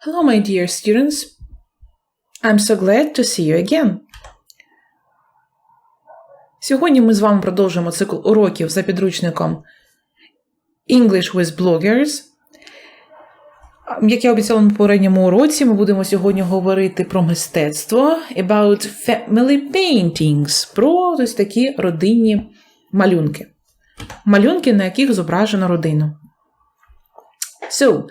Hello, my dear students. I'm so glad to see you again. Сьогодні ми з вами продовжуємо цикл уроків за підручником English with Bloggers. Як я обіцяла на попередньому уроці, ми будемо сьогодні говорити про мистецтво about family paintings, про ось такі родинні малюнки. Малюнки, на яких зображено родину. So,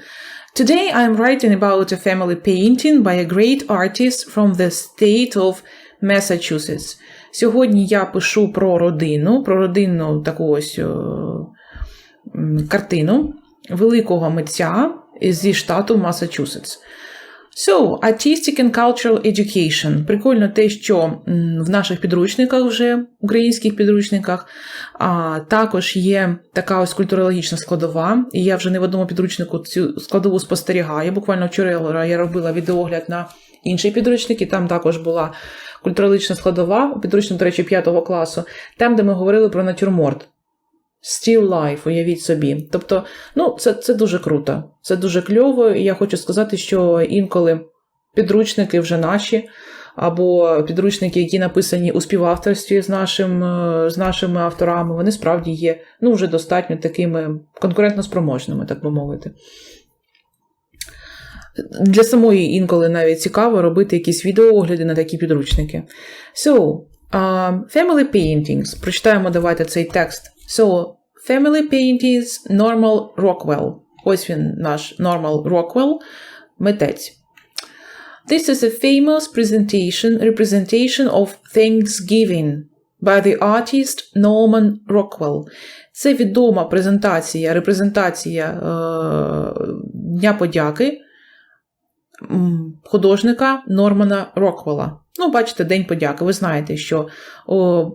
today I'm writing about a family painting by a great artist from the state of Massachusetts. Сьогодні я пишу про родину, про родинну таку ось о, картину великого митця зі штату Масачусетс. So, Artistic and Cultural Education. Прикольно те, що в наших підручниках вже, українських підручниках, а, також є така ось культурологічна складова. І я вже не в одному підручнику цю складову спостерігаю. Буквально вчора я робила відеогляд на інший підручник, і там також була культурологічна складова, у підручнику, до речі, 5 класу, там, де ми говорили про натюрморт. Still life, уявіть собі. Тобто, ну, це це дуже круто, це дуже кльово, і я хочу сказати, що інколи підручники вже наші, або підручники, які написані у співавторстві з нашим, з нашими авторами, вони справді є ну, вже достатньо такими конкурентно спроможними, так би мовити. Для самої інколи навіть цікаво робити якісь відеоогляди на такі підручники. So, uh, family paintings. Прочитаємо давайте цей текст. So, family paintings Normal Rockwell. Ось він наш Normal Rockwell, митець. This is a famous presentation, representation of Thanksgiving by the artist Norman Rockwell. Це відома презентація, репрезентація е, Дня подяки художника Нормана Роквелла. Ну, бачите, День подяки. Ви знаєте, що о,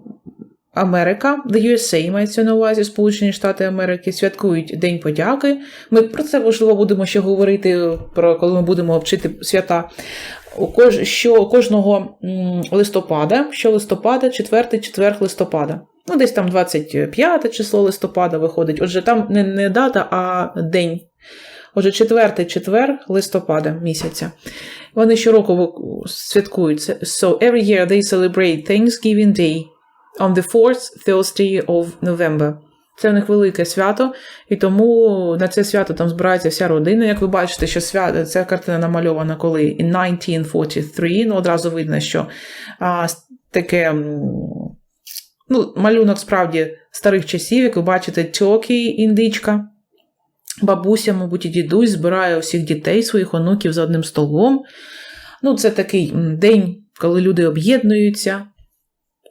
Америка, the USA мається на увазі, Сполучені Штати Америки, святкують День подяки. Ми про це можливо будемо ще говорити, про коли ми будемо вчити свята. Що кожного листопада, що листопада, 4 четверг листопада. Ну, десь там 25 число листопада виходить. Отже, там не, не дата, а день. Отже, четвертий четвер листопада місяця. Вони щороку святкують. So every year they celebrate Thanksgiving Day on the fourth Thursday of November. Це в них велике свято, і тому на це свято там збирається вся родина. Як ви бачите, що свято, ця картина намальована коли in 1943. Ну, одразу видно, що а, таке ну, малюнок справді старих часів, як ви бачите, тьокі індичка. Бабуся, мабуть, і дідусь збирає усіх дітей, своїх онуків за одним столом. Ну, Це такий день, коли люди об'єднуються,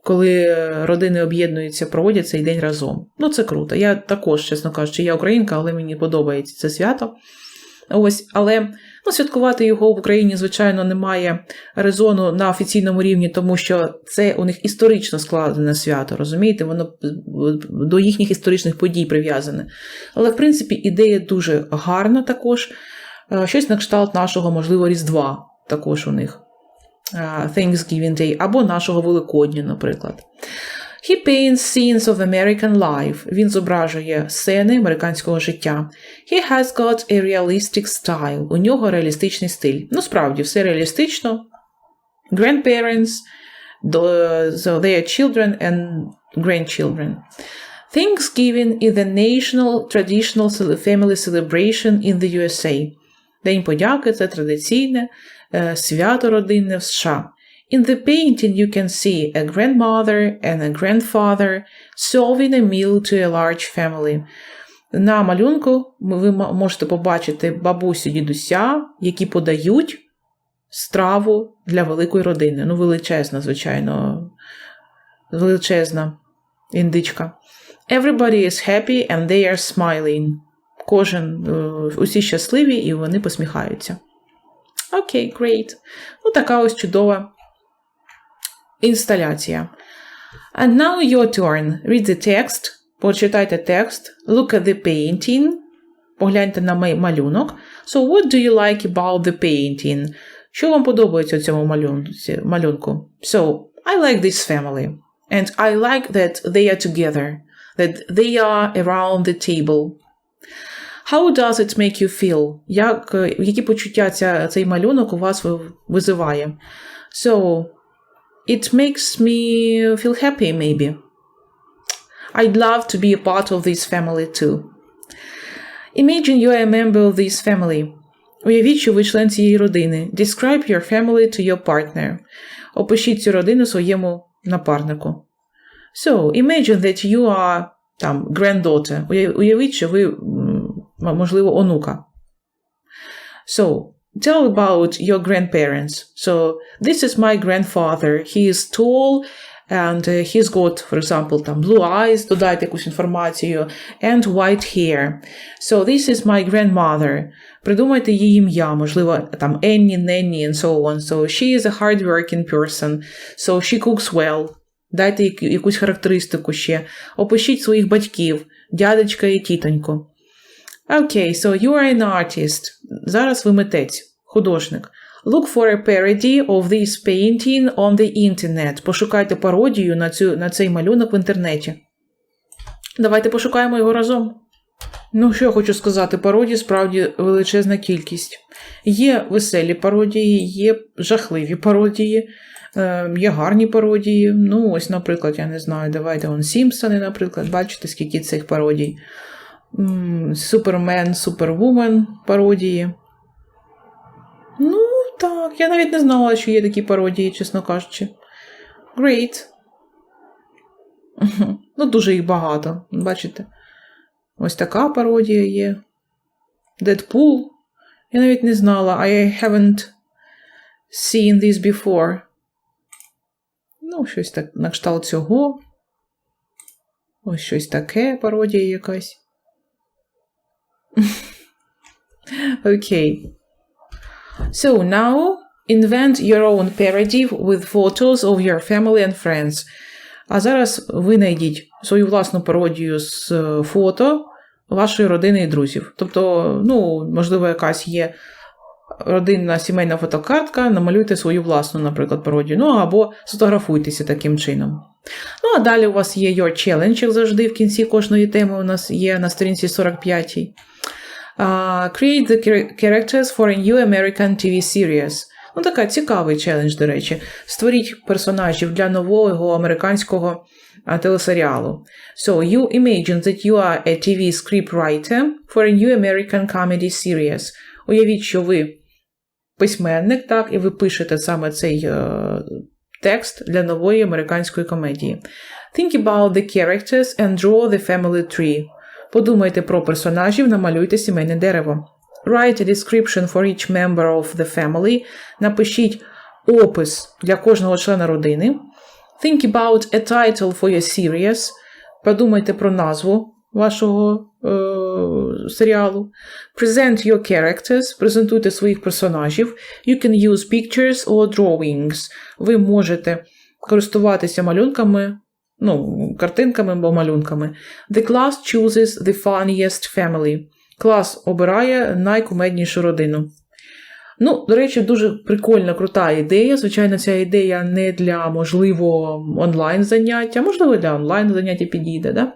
коли родини об'єднуються, проводять цей день разом. Ну, це круто. Я також, чесно кажучи, я українка, але мені подобається це свято. Ось, Але ну, святкувати його в Україні, звичайно, немає резону на офіційному рівні, тому що це у них історично складене свято, розумієте, воно до їхніх історичних подій прив'язане. Але, в принципі, ідея дуже гарна також. Е, щось на кшталт нашого, можливо, Різдва також у них. Е, Thanksgiving Day, або нашого Великодня, наприклад. He paints scenes of American life. Він зображує сцени американського життя. He has got a realistic style. У нього реалістичний стиль. Ну, справді, все реалістично. Grandparents, so their children and grandchildren. Thanksgiving is the national traditional family celebration in the USA. День подяки це традиційне свято родинне в США. In the painting, you can see a grandmother and a grandfather serving a meal to a large family. На малюнку ви можете побачити бабусю дідуся, які подають страву для великої родини. Ну, величезна, звичайно, величезна індичка. Everybody is happy and they are smiling. Кожен, усі щасливі і вони посміхаються. Окей, okay, great. Ну, така ось чудова Інсталяція. And now your turn. Read the text. Почитайте текст. Look at the painting. Погляньте на малюнок. So, what do you like about the painting? Що вам подобається у цьому малюнку? So, I like this family. And I like that they are together. that they are around the table. How does it make you feel? Як, е, які почуття ця, цей малюнок у вас ви- визиває? So, it makes me feel happy, maybe. I'd love to be a part of this family too. Imagine you are a member of this family. Уявіть, що ви член цієї родини. Describe your family to your partner. Опишіть цю родину своєму напарнику. So, imagine that you are там granddaughter. Уя- Уявіть, що ви, м, можливо, онука. So, tell about your grandparents. So, this is my grandfather. He is tall and uh, he's got, for example, там blue eyes, додайте якусь інформацію, and white hair. So, this is my grandmother. Придумайте її ім'я, можливо, там Енні, Ненні, and so on. So, she is a hardworking person. So, she cooks well. Дайте якусь характеристику ще. Опишіть своїх батьків, дядечка і тітоньку. Окей, so you are an artist. Зараз ви митець, художник. Look for a parody of this painting on the internet. Пошукайте пародію на, цю, на цей малюнок в інтернеті. Давайте пошукаємо його разом. Ну, що я хочу сказати, пародій справді величезна кількість. Є веселі пародії, є жахливі пародії, е, є гарні пародії. Ну, ось, наприклад, я не знаю, давайте он Сімпсони, наприклад, бачите, скільки цих пародій. Супермен, Супервумен пародії. Ну, так, я навіть не знала, що є такі пародії, чесно кажучи. Great. Ну, дуже їх багато, бачите. Ось така пародія є. Deadpool. Я навіть не знала. I haven't seen this before. Ну, щось так на кшталт цього. Ось щось таке пародія якась. Окей. So now invent your own parody with photos of your family and friends. А зараз ви знайдіть свою власну пародію з е, фото вашої родини і друзів. Тобто, ну, можливо, якась є родинна сімейна фотокартка, намалюйте свою власну, наприклад, пародію. Ну або сфотографуйтеся таким чином. Ну, а далі у вас є Your Challenge, як завжди, в кінці кожної теми у нас є на сторінці 45. Uh, create the characters for a new American TV series. Ну, така цікавий челендж, до речі. Створіть персонажів для нового американського телесеріалу. So, you imagine that you are a TV scriptwriter for a new American comedy series. Уявіть, що ви письменник, так, і ви пишете саме цей е, текст для нової американської комедії. Think about the characters and draw the family tree. Подумайте про персонажів, намалюйте сімейне дерево. Write a description for each member of the family. Напишіть опис для кожного члена родини. Think about a title for your series. Подумайте про назву вашого е- серіалу. Present your characters. Презентуйте своїх персонажів. You can use pictures or drawings. Ви можете користуватися малюнками, ну, картинками або малюнками. The class chooses the funniest family. Клас обирає найкумеднішу родину. Ну, до речі, дуже прикольна, крута ідея. Звичайно, ця ідея не для, можливо, онлайн заняття, можливо, для онлайн заняття підійде, да?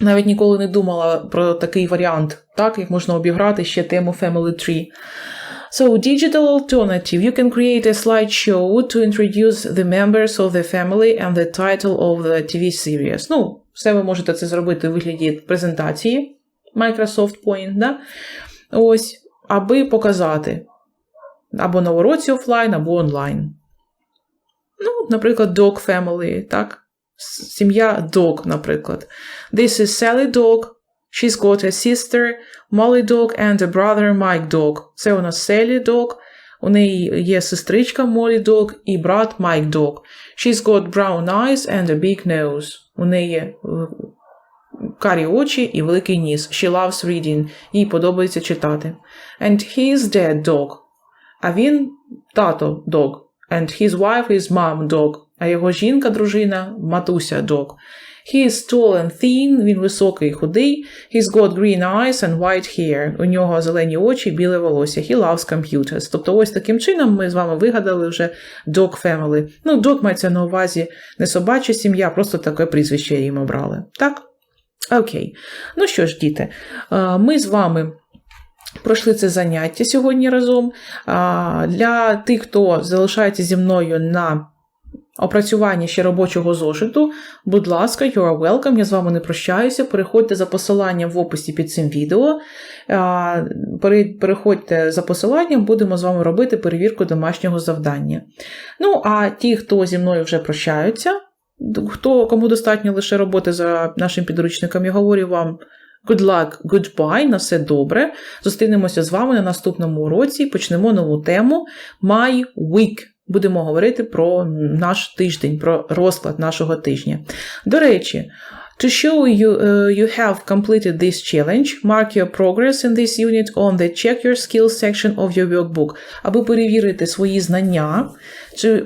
Навіть ніколи не думала про такий варіант, так, як можна обіграти ще тему Family Tree. So, digital alternative. You can create a slideshow to introduce the members of the family and the title of the TV series. Ну, все ви можете це зробити у вигляді презентації Microsoft Point, да? Ось, аби показати або на уроці офлайн, або онлайн. Ну, наприклад, Dog Family, так? Сім'я Dog, наприклад. This is Sally Dog. She's got a sister, Molly Dog, and a brother, Mike Dog. Це у нас Sally Dog. У неї є сестричка Molly Dog і брат Mike Dog. She's got brown eyes and a big nose. У неї е, карі очі і великий ніс. She loves reading. Їй подобається читати. And he is dead dog. А він тато dog. And his wife is mom dog. А його жінка, дружина, матуся dog. He is tall and thin, він високий і худий. He's got green eyes and white hair. У нього зелені очі, біле волосся. He loves computers. Тобто ось таким чином ми з вами вигадали вже dog family. Ну, dog мається на увазі не собача сім'я, просто таке прізвище їм обрали. Так? Окей. Ну що ж, діти, ми з вами пройшли це заняття сьогодні разом. Для тих, хто залишається зі мною на опрацюванні ще робочого зошиту, будь ласка, you are welcome, я з вами не прощаюся. Переходьте за посиланням в описі під цим відео. Переходьте за посиланням, будемо з вами робити перевірку домашнього завдання. Ну, а ті, хто зі мною вже прощаються, хто кому достатньо лише роботи за нашим підручником, я говорю вам good luck, goodbye, на все добре. Зустрінемося з вами на наступному уроці. Почнемо нову тему My Week. Будемо говорити про наш тиждень, про розклад нашого тижня. До речі, to show you uh, you have completed this challenge, mark your progress in this unit on the check your skills section of your workbook. Аби перевірити свої знання, чи е,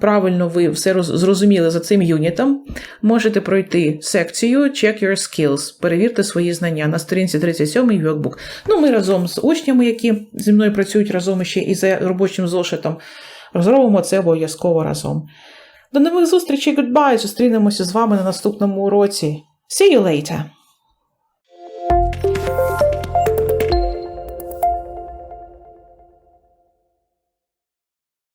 правильно ви все зрозуміли за цим юнітом, можете пройти секцію Check Your Skills, перевірте свої знання на сторінці 37 workbook. Ну, ми разом з учнями, які зі мною працюють разом ще і за робочим зошитом, зробимо це обов'язково разом. До нових зустрічей, goodbye! Зустрінемося з вами на наступному уроці. See you later!